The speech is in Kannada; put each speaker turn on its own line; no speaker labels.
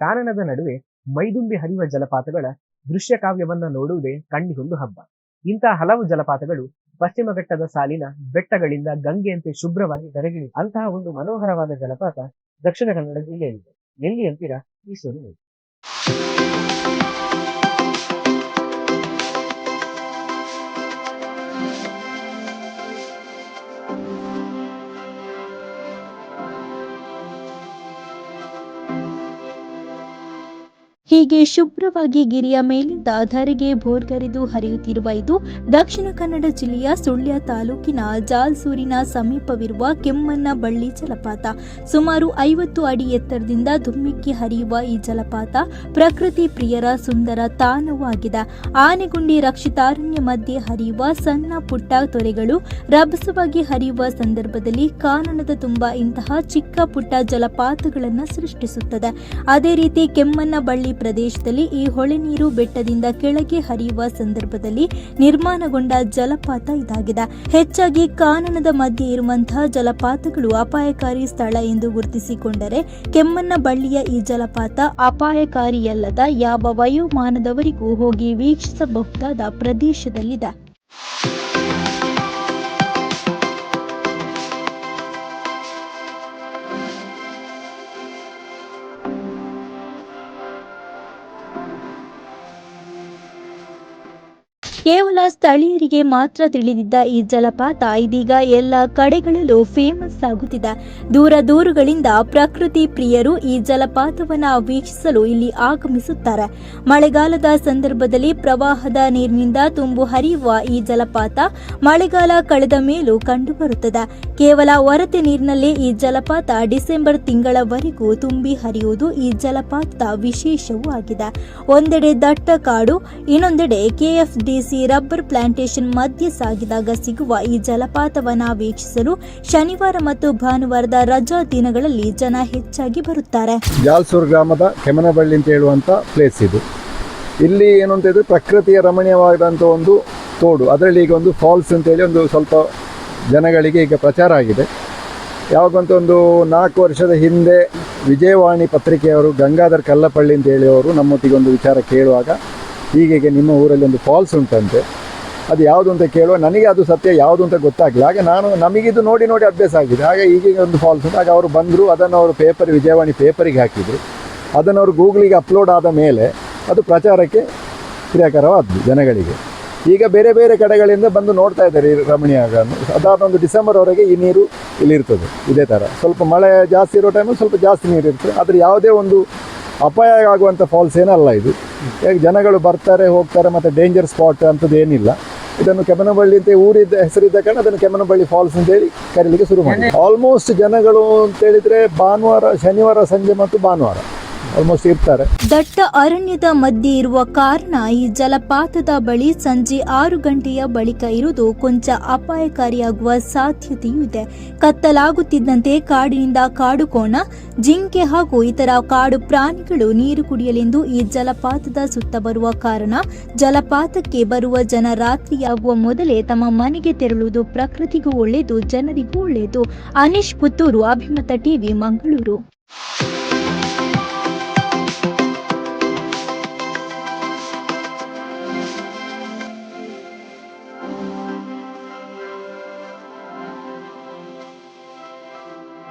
ಕಾನನದ ನಡುವೆ ಮೈದುಂಬಿ ಹರಿಯುವ ಜಲಪಾತಗಳ ದೃಶ್ಯ ಕಾವ್ಯವನ್ನ ನೋಡುವುದೇ ಕಣ್ಣಿಗೊಂದು ಹಬ್ಬ. ಇಂತಹ ಹಲವು ಜಲಪಾತಗಳು ಪಶ್ಚಿಮ ಘಟ್ಟದ ಸಾಲಿನ ಬೆಟ್ಟಗಳಿಂದ ಗಂಗೆಯಂತೆ ಶುಭ್ರವಾಗಿ ಧರೆಗಿಳಿ ಅಂತಹ ಒಂದು ಮನೋಹರವಾದ ಜಲಪಾತ ದಕ್ಷಿಣ ಕನ್ನಡ ಜಿಲ್ಲೆಯಲ್ಲಿದೆ. ಎಲ್ಲಿ ಅಂತೀರಾ? ಈ
ಹೀಗೆ ಶುಭ್ರವಾಗಿ ಗಿರಿಯ ಮೇಲಿಂದ ಧರೆಗೆ ಭೋರ್ಗರೆದು ಹರಿಯುತ್ತಿರುವ ಇದು ದಕ್ಷಿಣ ಕನ್ನಡ ಜಿಲ್ಲೆಯ ಸುಳ್ಯ ತಾಲೂಕಿನ ಜಾಲ್ಸೂರಿನ ಸಮೀಪವಿರುವ ಕೆಮ್ಮಣ್ಣ ಬಳ್ಳಿ ಜಲಪಾತ. ಸುಮಾರು ಐವತ್ತು ಅಡಿ ಎತ್ತರದಿಂದ ಧುಮ್ಮಿಕ್ಕಿ ಹರಿಯುವ ಈ ಜಲಪಾತ ಪ್ರಕೃತಿ ಪ್ರಿಯರ ಸುಂದರ ತಾಣವಾಗಿದೆ. ಆನೆಗುಂಡಿ ರಕ್ಷಿತಾರಣ್ಯ ಮಧ್ಯೆ ಹರಿಯುವ ಸಣ್ಣ ಪುಟ್ಟ ತೊರೆಗಳು ರಭಸವಾಗಿ ಹರಿಯುವ ಸಂದರ್ಭದಲ್ಲಿ ಕಾನನದ ತುಂಬ ಇಂತಹ ಚಿಕ್ಕ ಪುಟ್ಟ ಜಲಪಾತಗಳನ್ನು ಸೃಷ್ಟಿಸುತ್ತದೆ. ಅದೇ ರೀತಿ ಕೆಮ್ಮಣ್ಣ ಬಳ್ಳಿ ಪ್ರದೇಶದಲ್ಲಿ ಈ ಹೊಳೆ ನೀರು ಬೆಟ್ಟದಿಂದ ಕೆಳಗೆ ಹರಿಯುವ ಸಂದರ್ಭದಲ್ಲಿ ನಿರ್ಮಾಣಗೊಂಡ ಜಲಪಾತ ಇದಾಗಿದೆ. ಹೆಚ್ಚಾಗಿ ಕಾನನದ ಮಧ್ಯೆ ಇರುವಂತಹ ಜಲಪಾತಗಳು ಅಪಾಯಕಾರಿ ಸ್ಥಳ ಎಂದು ಗುರುತಿಸಿಕೊಂಡರೆ ಕೆಮ್ಮಣ್ಣ ಬಳ್ಳಿಯ ಈ ಜಲಪಾತ ಅಪಾಯಕಾರಿಯಲ್ಲದ ಯಾವ ವಯೋಮಾನದವರಿಗೂ ಹೋಗಿ ವೀಕ್ಷಿಸಬಹುದಾದ ಪ್ರದೇಶದಲ್ಲಿದೆ. ಕೇವಲ ಸ್ಥಳೀಯರಿಗೆ ಮಾತ್ರ ತಿಳಿದಿದ್ದ ಈ ಜಲಪಾತ ಇದೀಗ ಎಲ್ಲ ಕಡೆಗಳಲ್ಲೂ ಫೇಮಸ್ ಆಗುತ್ತಿದೆ. ದೂರ ದೂರುಗಳಿಂದ ಪ್ರಕೃತಿ ಪ್ರಿಯರು ಈ ಜಲಪಾತವನ್ನು ವೀಕ್ಷಿಸಲು ಇಲ್ಲಿ ಆಗಮಿಸುತ್ತಾರೆ. ಮಳೆಗಾಲದ ಸಂದರ್ಭದಲ್ಲಿ ಪ್ರವಾಹದ ನೀರಿನಿಂದ ತುಂಬು ಹರಿಯುವ ಈ ಜಲಪಾತ ಮಳೆಗಾಲ ಕಳೆದ ಮೇಲೂ ಕಂಡುಬರುತ್ತದೆ. ಕೇವಲ ಒರತೆ ನೀರಿನಲ್ಲಿ ಈ ಜಲಪಾತ ಡಿಸೆಂಬರ್ ತಿಂಗಳವರೆಗೂ ತುಂಬಿ ಹರಿಯುವುದು ಈ ಜಲಪಾತದ ವಿಶೇಷವೂ ಆಗಿದೆ. ಒಂದೆಡೆ ದಟ್ಟ ಕಾಡು ಇನ್ನೊಂದೆಡೆ ಕೆಎಫ್ಡಿಸಿ ರಬ್ಬರ್ ಪ್ಲಾಂಟೇಶನ್ ಮಧ್ಯೆ ಸಾಗಿದಾಗ ಸಿಗುವ ಈ ಜಲಪಾತವನ್ನು ವೀಕ್ಷಿಸಲು ಶನಿವಾರ ಮತ್ತು ಭಾನುವಾರದ ರಜಾ ದಿನಗಳಲ್ಲಿ ಜನ ಹೆಚ್ಚಾಗಿ ಬರುತ್ತಾರೆ.
ಜಾಲ್ಸೂರು ಗ್ರಾಮದ ಕೆಮನಬಳ್ಳಿ ಅಂತ ಹೇಳುವಂಥ ಪ್ಲೇಸ್ ಇದು. ಇಲ್ಲಿ ಏನು ಅಂತ ಹೇಳಿದ್ರೆ ಪ್ರಕೃತಿಯ ರಮಣೀಯವಾದಂಥ ಒಂದು ತೋಡು. ಅದರಲ್ಲಿ ಈಗ ಒಂದು ಫಾಲ್ಸ್ ಅಂತೇಳಿ ಒಂದು ಸ್ವಲ್ಪ ಜನಗಳಿಗೆ ಈಗ ಪ್ರಚಾರ ಆಗಿದೆ. ಯಾವಾಗಂತ ಒಂದು ನಾಲ್ಕು ವರ್ಷದ ಹಿಂದೆ ವಿಜಯವಾಣಿ ಪತ್ರಿಕೆಯವರು ಗಂಗಾಧರ್ ಕಲ್ಲಪಳ್ಳಿ ಅಂತ ಹೇಳಿ ಅವರು ನಮ್ಮೊಟ್ಟಿಗೆ ಒಂದು ವಿಚಾರ ಕೇಳುವಾಗ ಹೀಗೆ ನಿಮ್ಮ ಊರಲ್ಲಿ ಒಂದು ಫಾಲ್ಸ್ ಉಂಟಂತೆ. ಅದು ಯಾವುದು ಅಂತ ಕೇಳುವ, ನನಗೆ ಅದು ಸತ್ಯ, ಯಾವುದು ಅಂತ ಗೊತ್ತಾಗಲಿಲ್ಲ. ಹಾಗೆ ನಾನು, ನಮಗಿದು ನೋಡಿ ನೋಡಿ ಅಭ್ಯಾಸ ಆಗಿದೆ. ಹಾಗೆ ಈಗೀಗ ಒಂದು ಫಾಲ್ಸ್ ಉಂಟು. ಆಗ ಅವರು ಬಂದರು, ಅದನ್ನು ಅವರು ಪೇಪರ್ ವಿಜಯವಾಣಿ ಪೇಪರಿಗೆ ಹಾಕಿದರು. ಅದನ್ನು ಅವರು ಗೂಗಲಿಗೆ ಅಪ್ಲೋಡ್ ಆದ ಮೇಲೆ ಅದು ಪ್ರಚಾರಕ್ಕೆ ಕ್ರಿಯಾಕರವಾದ್ದು ಜನಗಳಿಗೆ. ಈಗ ಬೇರೆ ಬೇರೆ ಕಡೆಗಳಿಂದ ಬಂದು ನೋಡ್ತಾ ಇದ್ದಾರೆ ರಮಣೀಯಗಳನ್ನು ಅದಾದ ಒಂದು ಡಿಸೆಂಬರ್ವರೆಗೆ ಈ ನೀರು ಇಲ್ಲಿರ್ತದೆ ಇದೇ ಥರ ಸ್ವಲ್ಪ ಮಳೆ ಜಾಸ್ತಿ ಇರೋ ಟೈಮಲ್ಲಿ ಸ್ವಲ್ಪ ಜಾಸ್ತಿ ನೀರು ಇರ್ತದೆ. ಆದರೆ ಯಾವುದೇ ಒಂದು ಅಪಾಯ ಆಗುವಂಥ ಫಾಲ್ಸ್ ಏನಲ್ಲ ಇದು. ಈಗ ಜನಗಳು ಬರ್ತಾರೆ, ಹೋಗ್ತಾರೆ, ಮತ್ತು ಡೇಂಜರ್ ಸ್ಪಾಟ್ ಅಂಥದ್ದು ಏನಿಲ್ಲ. ಇದನ್ನು ಕೆಮನಬಳ್ಳಿ ಅಂತ ಊರಿದ್ದ ಹೆಸರಿದ್ದ ಕಾರಣ ಅದನ್ನು ಕೆಮನಬಳ್ಳಿ ಫಾಲ್ಸ್ ಅಂತೇಳಿ ಕರೀಲಿಕ್ಕೆ ಶುರು ಮಾಡಿ ಆಲ್ಮೋಸ್ಟ್ ಜನಗಳು ಅಂತ ಹೇಳಿದ್ರೆ ಭಾನುವಾರ, ಶನಿವಾರ ಸಂಜೆ ಮತ್ತು ಭಾನುವಾರ. ಆಲ್ಮೋಸ್ಟ್ ಇರ್ತಾರೆ.
ದಟ್ಟ ಅರಣ್ಯದ ಮಧ್ಯೆ ಇರುವ ಕಾರಣ ಈ ಜಲಪಾತದ ಬಳಿ ಸಂಜೆ ಆರು ಗಂಟೆಯ ಬಳಿಕ ಇರುವುದು ಕೊಂಚ ಅಪಾಯಕಾರಿಯಾಗುವ ಸಾಧ್ಯತೆಯೂ ಇದೆ. ಕತ್ತಲಾಗುತ್ತಿದ್ದಂತೆ ಕಾಡಿನಿಂದ ಕಾಡುಕೋಣ, ಜಿಂಕೆ ಹಾಗೂ ಇತರ ಕಾಡು ಪ್ರಾಣಿಗಳು ನೀರು ಕುಡಿಯಲೆಂದು ಈ ಜಲಪಾತದ ಸುತ್ತ ಬರುವ ಕಾರಣ ಜಲಪಾತಕ್ಕೆ ಬರುವ ಜನ ರಾತ್ರಿಯಾಗುವ ಮೊದಲೇ ತಮ್ಮ ಮನೆಗೆ ತೆರಳುವುದು ಪ್ರಕೃತಿಗೂ ಒಳ್ಳೆಯದು, ಜನರಿಗೂ ಒಳ್ಳೆಯದು. ಅನೀಶ್ ಪುತ್ತೂರು, ಅಭಿಮತ ಟಿವಿ, ಮಂಗಳೂರು.